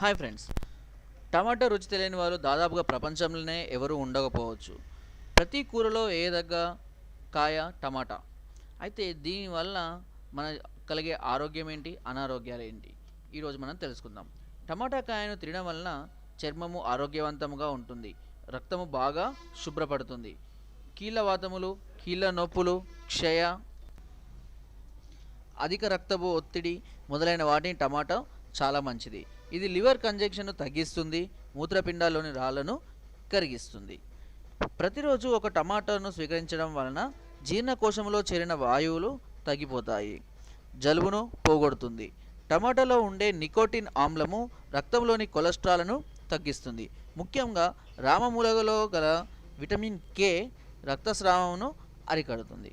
Hi friends. టమాటా రుచి తెలియని వారు దాదాపుగా ప్రపంచంలోనే ఎవరు ఉండకపోవచ్చు. ప్రతి కూరలో ఏ దగ్గ కాయ టమాటా? అయితే దీనివల్ల మన కలిగే ఆరోగ్యం ఏంటి? అనారోగ్యాలు ఏంటి? ఈరోజు మనం తెలుసుకుందాం. టమాటా కాయను తినడం వలన చర్మము ఆరోగ్యవంతముగా ఉంటుంది. రక్తము బాగా శుభ్రపడుతుంది. కీళ్ళ వాతములు కీళ్ళ నొప్పులు క్షయ అధిక రక్తపు ఒత్తిడి మొదలైన వాటిని టమాటా చాలా మంచిది. ఇది లివర్ కంజెక్షన్ను తగ్గిస్తుంది మూత్రపిండాల్లోని రాళ్ళను కరిగిస్తుంది. ప్రతిరోజు ఒక టమాటాను స్వీకరించడం వలన జీర్ణకోశంలో చేరిన వాయువులు తగ్గిపోతాయి. జలుబును పోగొడుతుంది. టమాటాలో ఉండే నికోటిన్ ఆమ్లము రక్తంలోని కొలెస్ట్రాల్ను తగ్గిస్తుంది. ముఖ్యంగా రామమూలగలో గల విటమిన్ కే రక్తస్రావమును అరికడుతుంది.